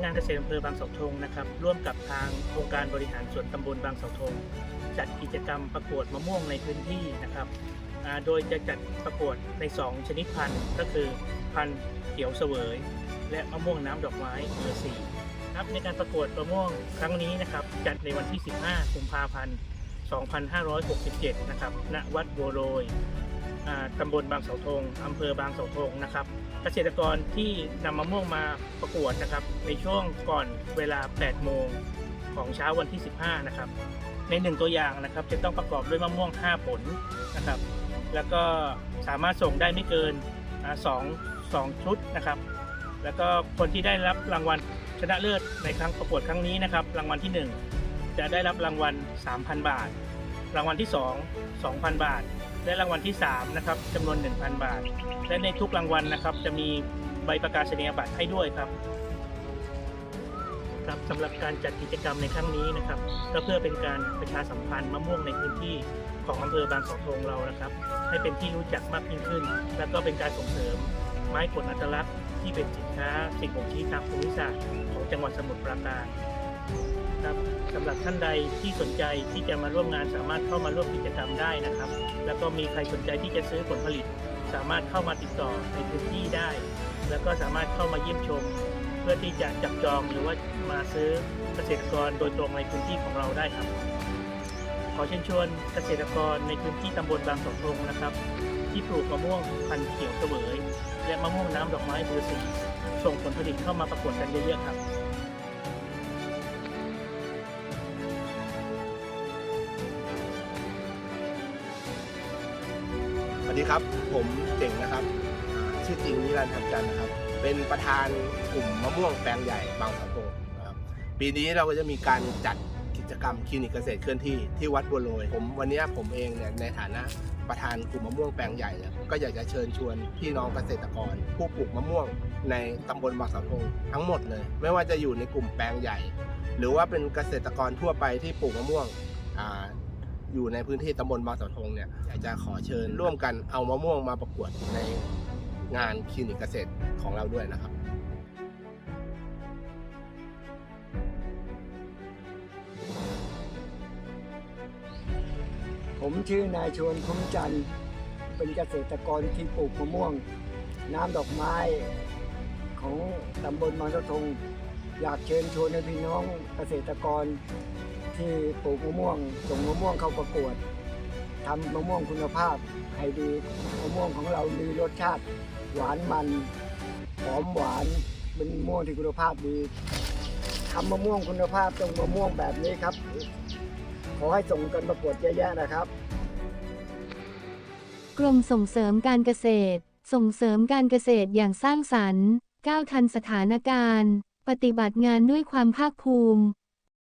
ักงานเกษตรอำเภอบางเสาธงนะครับ ร่วมกับทางโครงการบริหารส่วนตำบลบางเสาธงจัดกิจกรรมประกวดมะม่วงในพื้นที่นะครับ โดยจะจัดประกวดใน 2 ชนิดพันธุ์ก็คือพันธุ์เขียวเสวย และมะม่วงน้ำดอกไม้เบอร์สี่ครับในการประกวดมะม่วงครั้งนี้นะครับ จัดในวันที่ 15กุมภาพันธ์ 2567 นะครับ ณ วัดบัวโรย ตำบลบางเสาธงอำเภอบางเสาธงนะครับ เกษตรกรที่นำมะม่วงมาประกวดนะครับ ในช่วงก่อนเวลา 8 โมงของเช้าวันที่ 15 นะครับ ในหนึ่งตัวอย่างนะครับ จะต้องประกอบด้วยมะม่วง 5 ผลนะครับ แล้วก็สามารถส่งได้ไม่เกินอาสองสองชุดนะครับ แล้วก็คนที่ได้รับรางวัลชนะเลิศในครั้งประกวดครั้งนี้นะครับ รางวัลที่ 1 จะได้รับรางวัล 3,000 บาท รางวัลที่ 2 2,000 บาท และรางวัลที่3นะครับจำนวน 1,000 บาท และในทุกรางวัลนะครับ จะมีใบประกาศนียบัตรให้ด้วยครับครับสำหรับการจัดกิจกรรมในครั้งนี้นะครับ ก็เพื่อเป็นการประชาสัมพันธ์มะม่วงในพื้นที่ของอำเภอบางสาธงเรานะครับ ให้เป็นที่รู้จักมากยิ่งขึ้น แล้วก็เป็นการส่งเสริมไม้ผลอัตลักษณ์ที่เป็นสินค้าสิ่งบ่งชี้ทางภูมิศาสตร์ของจังหวัดสมุทรปราการ ครับสำหรับท่านใดที่สนใจที่จะมาร่วมงานสามารถเข้ามาร่วมกิจกรรมได้นะครับ แล้วก็มีใครสนใจที่จะซื้อผลผลิต สามารถเข้ามาติดต่อในพื้นที่ได้ แล้วก็สามารถเข้ามาเยี่ยมชม เพื่อที่จะจับจองหรือว่ามาซื้อเกษตรกรโดยตรงในพื้นที่ของเราได้ครับ ขอเชิญชวนเกษตรกรในพื้นที่ตำบลบางเสาธงนะครับ ที่ปลูกมะม่วงพันธุ์เขียวเสวยและมะม่วงน้ำดอกไม้เบอร์สีส่งผลผลิตเข้ามาประกวดกันเยอะๆครับ วัสดีครับผมเจ๋งนะครับ ชื่อจริงนิรันดร์ทับจันทร์นะครับ เป็นประธานกลุ่มมะม่วงแปลงใหญ่บางสะโพนะครับปีนี้เราก็จะมีการจัดกิจกรรมคลินิกเกษตรเคลื่อนที่ที่วัดบัวโรยผมวันนี้ผมเองเนี่ยในฐานะประธานกลุ่มมะม่วงแปลงใหญ่เนี่ยก็อยากจะเชิญชวนพี่น้องเกษตรกร ผู้ปลูกมะม่วงในตำบลบางสะโพงทั้งหมดเลย ไม่ว่าจะอยู่ในกลุ่มแปลงใหญ่ หรือว่าเป็นเกษตรกรทั่วไปที่ปลูกมะม่วง อยู่ในพื้นที่ตำบลบางเสาธงเนี่ยอยากจะขอเชิญร่วมกันเอามะม่วงมาประกวดในงานคลินิกเกษตรของเราด้วยนะครับผมชื่อนายชวนคุ้มจันทร์เป็นเกษตรกรที่ปลูกมะม่วง น้ำดอกไม้ของตำบลบางสะทงอยากเชิญชวนให้พี่น้องเกษตรกร ที่ปลูกมะม่วงส่งมะม่วงเข้าประกวดทำมะม่วงคุณภาพให้ดีมะม่วงของเรามีรสชาติ หวานมันหอมหวานเป็นมะม่วงที่คุณภาพดีทำมะม่วงคุณภาพต้องมะม่วงแบบนี้ครับ ขอให้ส่งกันประกวดเยอะแยะนะครับ กรมส่งเสริมการเกษตร ส่งเสริมการเกษตรอย่างสร้างสรรค์ ก้าวทันสถานการณ์ ปฏิบัติงานด้วยความภาคภูมิ